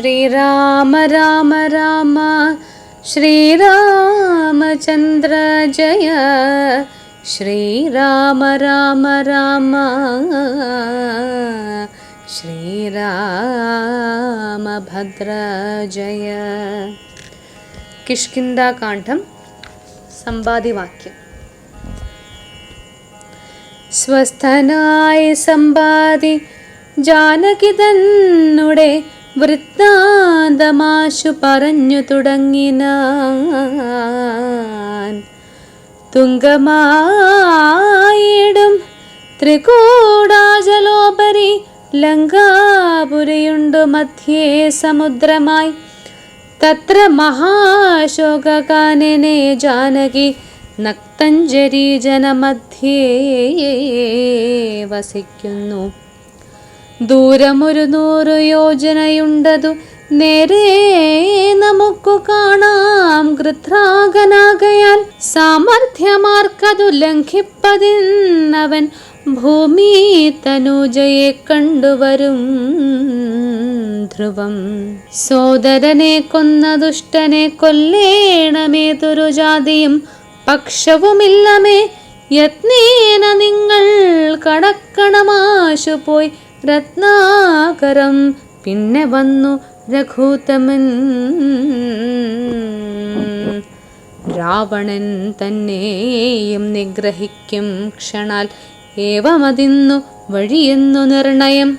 श्रीराम राम राम। श्रीरामचन्द्र जय। श्रीराम राम राम। श्रीरामभद्र जय। किष्किन्दाकाण्ठं सम्पादिवाक्यं स्वस्थनाय सम्पादि जानकि तन्डे വൃത്താന്തമാശു പറഞ്ഞു തുടങ്ങിനാൻ. തുങ്കമായിടും ത്രികൂടാചലോപരി ലങ്കാപുരിയുണ്ടു മധ്യേ സമുദ്രമായി. തത്ര മഹാശോകാനനെ ജാനകി നക്തഞ്ജരി ജനമധ്യേ വസിക്കുന്നു. ദൂരമൊരു നൂറു യോജനയുണ്ടതു. നേരേ നമുക്കു കാണാം കൃത്രാഗനാകയാൽ. സാമർഥ്യമാർക്കതു ലംഘിപ്പതിന്നവൻ ഭൂമി തനുജയെ കണ്ടുവരും ധ്രുവം. സോദരനെ കൊന്ന ദുഷ്ടനെ കൊല്ലേണമേതൊരു ജാതിയും പക്ഷവുമില്ലമേ യത്നേന നിങ്ങൾ കടക്കണമാശു പോയി രത്നാകരം പിന്നെ വന്നു രഘൂത്തമൻ രാവണൻ തന്നെയും നിഗ്രഹിക്കും ക്ഷണാൽ ഏവമതിന്നു വഴിയെന്നു നിർണയം.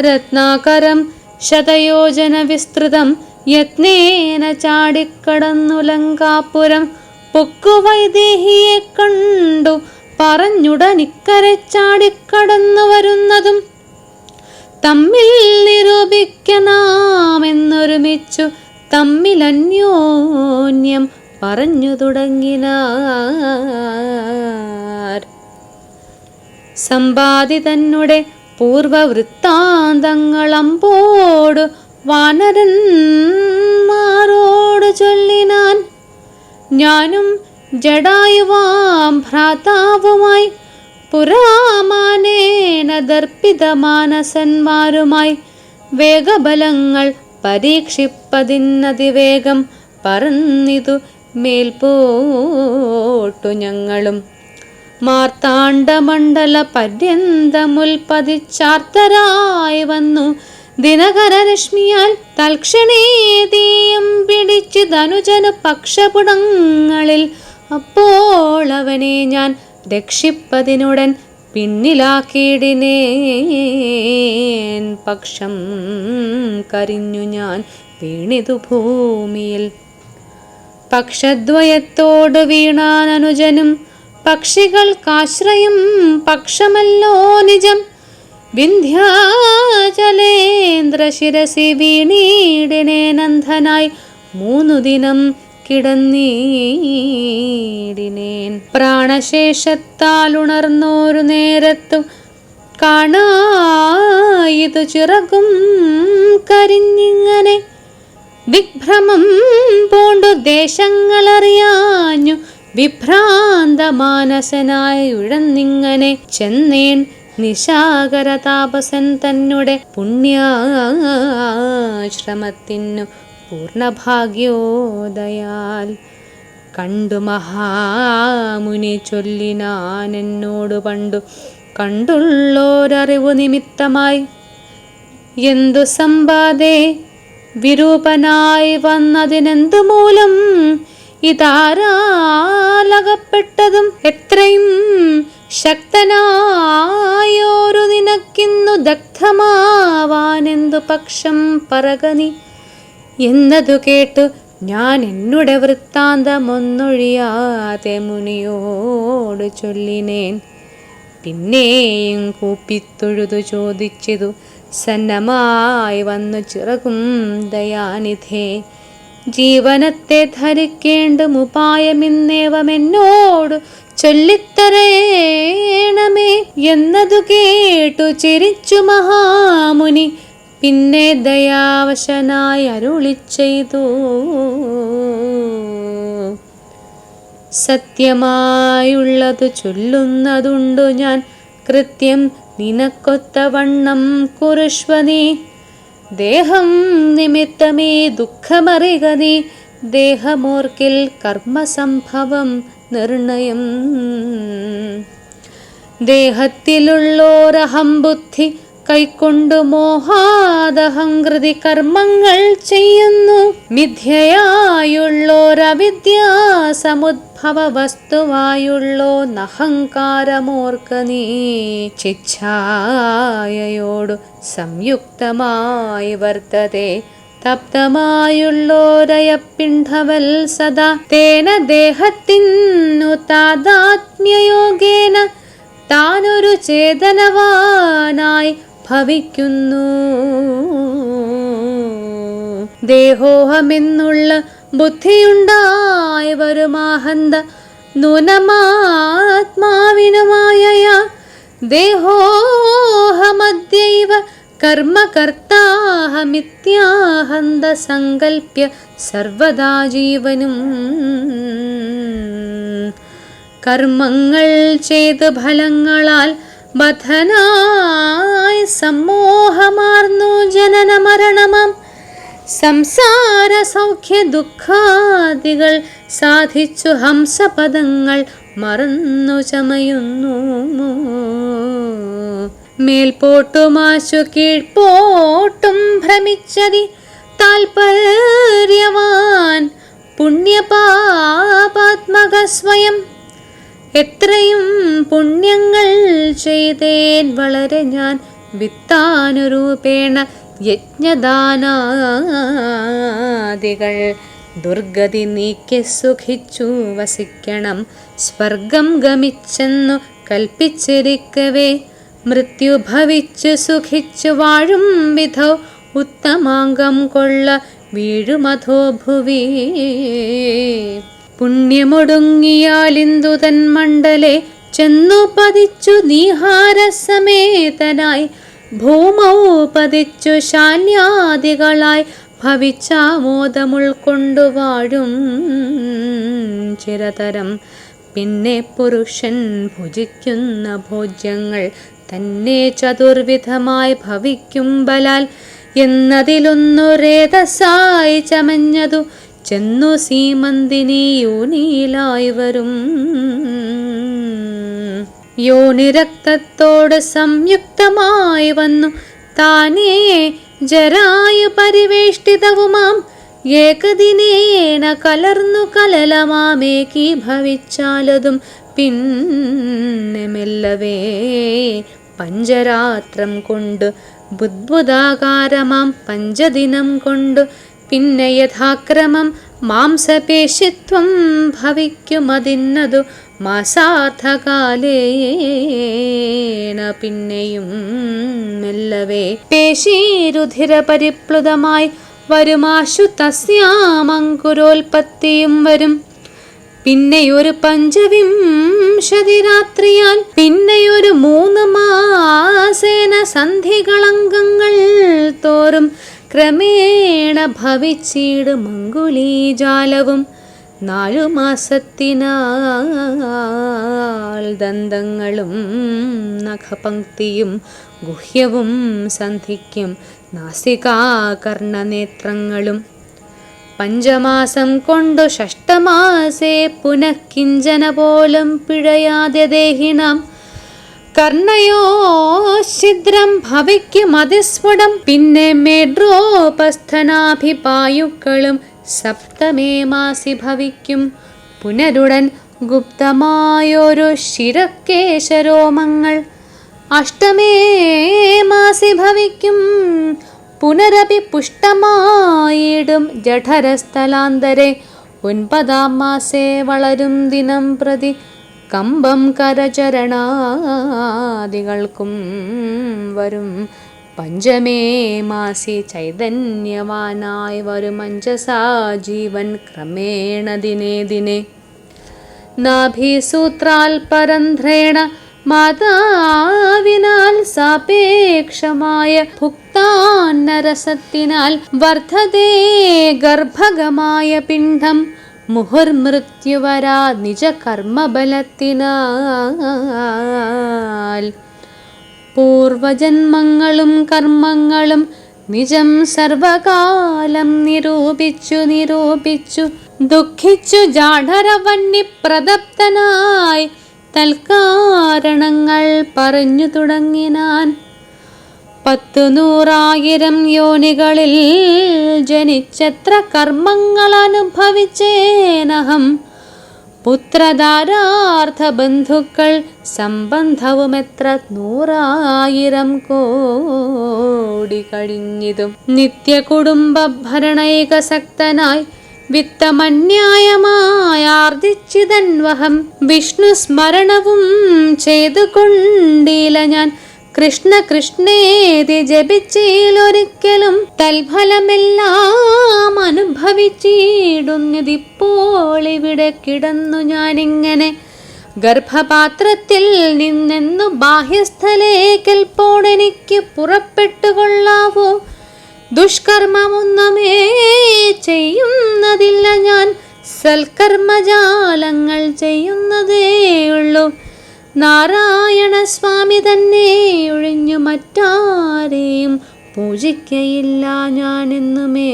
രത്നാകരം ശതയോജന വിസ്തൃതം യത്നേന ചാടിക്കടന്നു ലങ്കാപുരം. പൊക്കുവൈദേഹിയെ കണ്ടു പറഞ്ഞുടനിക്കരെ ചാടിക്കടന്നു വരുന്നതും തമ്മിൽ നിരൂപിക്കനാമെന്നൊരുമിച്ചു തമ്മിൽ അന്യോന്യം പറഞ്ഞു തുടങ്ങിനാർ. സമ്പാദി തന്നുടെ പൂർവവൃത്താന്തങ്ങളമ്പോട് വാനരന്മാരോട് ചൊല്ലിനാൻ. ഞാനും ജഡായുവാം ഭ്രാതാവുമായി പുരാമാനേന ദർപ്പിത മാനസന്മാരുമായി വേഗബലങ്ങൾ പരീക്ഷിപ്പതിന്നതിവേഗം പറന്നിതു മേൽപോട്ടു ഞങ്ങളും. മാർത്താണ്ഡമണ്ഡല പര്യന്തമുൽപതിച്ചാർത്തരായി വന്നു. ദിനകരരശ്മിയാൽ തൽക്ഷണേ തീയം പിടിച്ച് ധനുജന പക്ഷപുടങ്ങളിൽ അപ്പോൾ അവനെ ഞാൻ രക്ഷിപ്പതിനുടൻ പിന്നിലാക്കിയിടിനേൻ പക്ഷം കരിഞ്ഞു ഞാൻ വീണിതു ഭൂമിയിൽ. പക്ഷദ്വയത്തോട് വീണാൻ അനുജനും പക്ഷികൾക്കാശ്രയം പക്ഷമല്ലോ നിജം. വിന്ധ്യാചലേന്ദ്ര ശിരസി വീണീടിനെ നന്ദനായി മൂന്നു ദിനം കിടന്നീടിനേൻ. പ്രാണശേഷത്താൽ ഉണർന്നോരു നേരത്തു കാണായിതു ചിറകും കരിഞ്ഞിങ്ങനെ വിഭ്രമം പൂണ്ടു ദേശങ്ങളറിയാഞ്ഞു വിഭ്രാന്ത മാനസനായി ഉഴന്നിങ്ങനെ ചെന്നേൻ നിശാകര താപസൻ തന്നുടെ പുണ്യാശ്രമത്തിനു പൂർണഭാഗ്യോദയാൽ കണ്ടു മഹാമുനി ചൊല്ലിനാൻ എന്നോട് പണ്ടു കണ്ടുള്ളോരറിവു നിമിത്തമായി എന്തു സമ്പാദേ വിരൂപനായി വന്നതിനെന്തു മൂലം ഇതാരാലകപ്പെട്ടതും എത്രയും ശക്തനായോരു നിനക്കിന്നു ദഗ്ധമാവാനെന്തു പക്ഷം പറകനി എന്നതു കേട്ടു ഞാൻ എന്നുടെ വൃത്താന്തമൊന്നൊഴിയാതെ മുനിയോട് ചൊല്ലിനേൻ. പിന്നെയും കൂപ്പിത്തൊഴുതു ചോദിച്ചതു സന്നമായി വന്നു ചിറകും ദയാനിധേ. ജീവനത്തെ ധരിക്കേണ്ടും ഉപായമിന്നേവമെന്നോട് ചൊല്ലിത്തരേണമേ എന്നതു കേട്ടു ചിരിച്ചു മഹാമുനി പിന്നെ ദയാവശനായി അരുളി ചെയ്തു സത്യമായുള്ളതു ചൊല്ലുന്നതുണ്ടു ഞാൻ. കൃത്യം നിനക്കൊത്തവണ്ണം വണ്ണം നീ. ദേഹം നിമിത്തമേ ദുഃഖമറിക നീ. ദേഹമോർക്കിൽ കർമ്മസംഭവം നിർണയം. ദേഹത്തിലുള്ളോരഹം ബുദ്ധി കൈക്കൊണ്ടു മോഹാദഹംകൃതി കർമ്മങ്ങൾ ചെയ്യുന്നു. മിഥ്യയായുള്ളോരവിദ്യാ സമുദ്ഭവ വസ്തുവായുള്ളോ നഹങ്കാരമോർക്ക നീ ചിച്ഛായയോടു സംയുക്തമായി വർത്തതെ. തപ്തമായുള്ളോരയപ്പിണ്ഡവൽ സദാ തേന ദേഹത്തിന്നു താതാത്മ്യയോഗേന താനൊരു ചേതനവാനായി ഭവിക്കുന്നു ദേഹോഹമെന്നുള്ള ബുദ്ധിയുണ്ടായ വരുമാഹന്ത നൂനമാത്മാവിനുമായ ദേഹോഹമദ്യൈവ കർമ്മകർത്താഹമിത്യാഹന്ത സങ്കൽപ്യ സർവദാ ജീവനും. കർമ്മങ്ങൾ ചെയ്ത് ഫലങ്ങളാൽ ബദ്ധനായി സമ്മോഹമാർന്നു ജനന മരണമം സംസാര സൗഖ്യ ദുഃഖാദികൾ സാധിച്ചു ഹംസപദങ്ങൾ മറന്നു ചമയുന്നു മേൽപോട്ടുമാശു കീഴ്പോട്ടും ഭ്രമിച്ചതി താൽപര്യവാൻ പുണ്യപാപാത്മക സ്വയം എത്രയും പുണ്യങ്ങൾ ചെയ്തേൻ വളരെ ഞാൻ വിത്താനുരൂപേണ യജ്ഞദാനാദികൾ. ദുർഗതി നീക്കി സുഖിച്ചു വസിക്കണം. സ്വർഗം ഗമിച്ചെന്നു കൽപ്പിച്ചിരിക്കവേ. മൃത്യു ഭവിച്ചു സുഖിച്ചു വാഴും വിധോ ഉത്തമാംഗം കൊള്ള വീഴുമധോ ഭുവി. പുണ്യമൊടുങ്ങിയാലിന്ദു തൻ മണ്ഡലെ ചെന്നു പതിച്ചു നീഹാരസമേതനായി. ഭൂമൗ പതിച്ചു ശാല്യാദികളായി ഭവിച്ചാമോദമുൾക്കൊണ്ടു ചിരതരം. പിന്നെ പുരുഷൻ ഭുജിക്കുന്ന ഭോജ്യങ്ങൾ തന്നെ ചതുർവിധമായി ഭവിക്കും ബലാൽ. എന്നതിലൊന്നു രേതസായി ചമഞ്ഞതു ചെന്നു സീമന്തിനി യോനിയിലായി വരും യോനിരക്തത്തോട് സംയുക്തമായി വന്നു താനേ ജരായു പരിവേഷ്ടിതവുമാം. ഏകദിനേന കലർന്നു കലലമാമേകി ഭവിച്ചാലതും പിന്നെ മെല്ലവേ പഞ്ചരാത്രം കൊണ്ട് ബുദ്ബുദാകാരമാം പഞ്ചദിനം കൊണ്ട് പിന്നെ യഥാക്രമം മാംസപേശിത്വം ഭവിക്കുമതിന്നതു മാസാർത്ഥകാലേന പിന്നെയും മെല്ലവേ. പേശീരുധിര പരിപ്ലുതമായി വരുമാശു തസ്യാമങ്കുരോൽപത്തിയും വരും. പിന്നെയൊരു പഞ്ചവിംശതി രാത്രിയാൽ പിന്നെയൊരു മൂന്ന് മാസേന സന്ധികളംഗങ്ങൾ തോറും ക്രമേണ ഭവിച്ചിട് മംഗുലീജാലവും നാലു മാസത്തിനാൽ ദന്തങ്ങളും നഖപങ്ക്തിയും ഗുഹ്യവും സന്ധിക്കും നാസികാകർണനേത്രങ്ങളും പഞ്ചമാസം കൊണ്ടു ഷഷ്ടമാസേ പുനഃ കിഞ്ചന പോലും പിഴയാതെ ദേഹിണാം കർണയോ ഭവയ്ക്ക് മതിസ്ഫുടം പിന്നെ മേഡ്രോപസ്ഥനാഭിപായുക്കളും സപ്തമേ മാസി ഭവിക്കും. പുനരുടൻ ഗുപ്തമായൊരു ശിരക്കേശരോമങ്ങൾ അഷ്ടമേ മാസി ഭവിക്കും. പുനരപി പുഷ്ടമായിടും ജഠരസ്ഥലാന്തരെ. ഒൻപതാം മാസേ വളരും ദിനം പ്രതി കമ്പം കരചരണാദികൾക്കും വരും. പഞ്ചമേ മാസി ചൈതന്യവാനായി വരും അഞ്ചസാ ജീവൻ ക്രമേണ ദിനേ ദിനേ. നാഭീസൂത്രാൽ പരന്ധ്രേണ മാതാവിനാൽ സാപേക്ഷമായ ഭുക്താന്നരസത്തിനാൽ വർദ്ധതേ ഗർഭകമായ പിണ്ഡം മുഹുർമൃത്യുവരാ നിജ കർമ്മബലത്തിനാൽ പൂർവജന്മങ്ങളും കർമ്മങ്ങളും നിജം സർവകാലം നിരൂപിച്ചു നിരൂപിച്ചു ദുഃഖിച്ചു ജാഠരവണ്ണി പ്രദപ്തനായി തൽക്കാരണങ്ങൾ പറഞ്ഞു തുടങ്ങിനാൻ പത്തു നൂറായിരം യോനികളിൽ ജനിച്ചത്ര കർമ്മങ്ങൾ അനുഭവിച്ചേനഹം. പുത്രധാരാർത്ഥ ബന്ധുക്കൾ സംബന്ധവും എത്ര നൂറായിരം കോടി കഴിഞ്ഞിതും. നിത്യ കുടുംബ ഭരണൈകസക്തനായി വിത്തമന്യായമായ ആർജിച്ചിതൻവഹം വിഷ്ണു സ്മരണവും ചെയ്തു കൊണ്ടില്ല ഞാൻ കൃഷ്ണ കൃഷ്ണേതി ജപിച്ചിലൊരിക്കലും തൽഫലമെല്ലാം അനുഭവിച്ചിടുന്നതിപ്പോൾ ഇവിടെ കിടന്നു ഞാനിങ്ങനെ ഗർഭപാത്രത്തിൽ നിന്നെന്നു ബാഹ്യസ്ഥലേക്കൽപ്പോടെനിക്ക് പുറപ്പെട്ടുകൊള്ളാവോ. ദുഷ്കർമ്മമൊന്നുമേ ചെയ്യുന്നതില്ല ഞാൻ. സൽക്കർമ്മജാലങ്ങൾ ചെയ്യുന്നതേയുള്ളൂ നാരായണ സ്വാമി തന്നെ ഒഴിഞ്ഞു മറ്റാരെയും പൂജിക്കയില്ല ഞാനെന്നുമേ.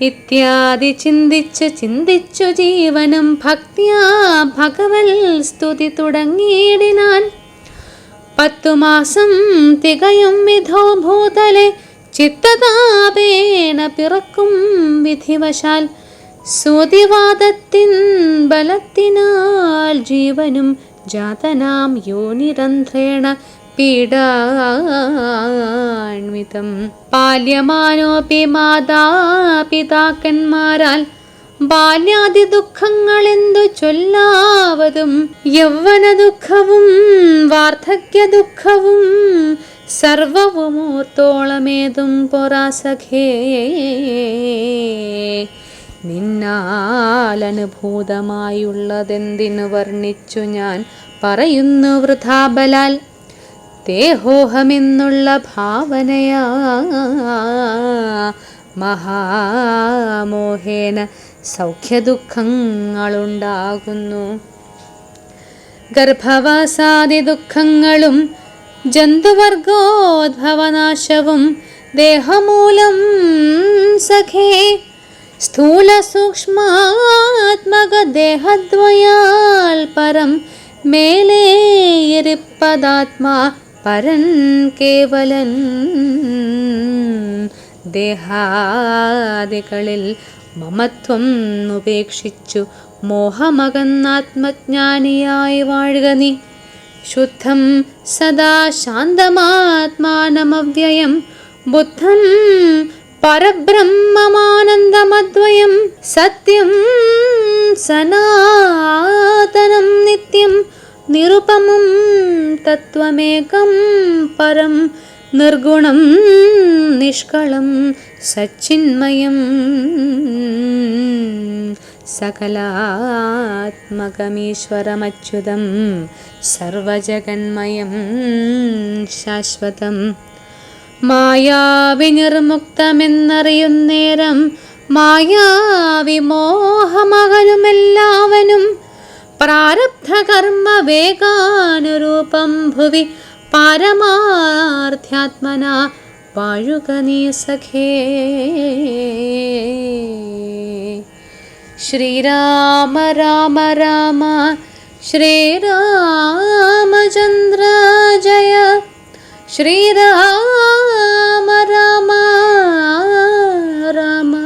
ഇത്യാദി ചിന്തിച്ചു ചിന്തിച്ചു ജീവനം ഭക്തിയാ ഭഗവൽ സ്തുതി തുടങ്ങിയിടിനാൻ പത്തു മാസം തികയും വിധോ ഭൂതലെ ചിത്തതാപേന പിറക്കും വിധിവശാൽ സൂതിവാദത്തിൻ ബലത്തിനാൽ ജീവനും ജാതനാം യോനിരന്ധ്രേണ പീഡാൻവിതം. പാല്യമാനോപി മാതാപിതാക്കന്മാരാൽ ബാല്യാദി ദുഃഖങ്ങളെന്തു ചൊല്ലാവതും യൗവന ദുഃഖവും വാർദ്ധക്യ ദുഃഖവും സർവവുമൂർത്തോളമേതും പൊറാസഖേ. നിന്നാലനുഭൂതമായുള്ളതെന്തിനു വർണിച്ചു ഞാൻ പറയുന്നു വൃഥാബലാൽ? ദേഹോഹമെന്നുള്ള ഭാവനയാ. മഹാമോഹേന സൗഖ്യദുഃഖങ്ങളുണ്ടാകുന്നു. ഗർഭവാസാദി ദുഃഖങ്ങളും ജന്തുവർഗോദ്ഭവനാശവും ദേഹമൂലം സഖേ സ്ഥൂല സൂക്ഷ്മാത്മക ദേഹദ്വയാൽ പരം മേലേയിരിപ്പതാത്മാ പരൻ കേവലൻ ദേഹാദികളിൽ മമത്വം ഉപേക്ഷിച്ചു മോഹമകന്നാത്മജ്ഞാനിയായി വാഴുക നീ. ശുദ്ധം സദാ ശാന്തമാത്മാനമവ്യയം. ബുദ്ധം പരബ്രഹ്മമാനന്ദമദ്വയം സത്യം സനാതനം നിത്യം നിരുപമം തത്വമേകം പരം നിർഗുണം നിഷ്കളം സച്ചിന്മയം സകലാത്മകമീശ്വരമച്യുതം സർവജഗന്മയം നിർമുക്തമെന്നറിയുന്നേരം മായാവിമോഹമകലുമെല്ലാവനും പ്രാരബ്ധകർമ്മ വേഗാനുരൂപം ഭുവി പരമാർത്ഥ്യാത്മന വാഴുക നീ സഖേ. ശ്രീരാമ രാമ രാമ ശ്രീരാമചന്ദ്ര ജയ. श्रीराम राम राम।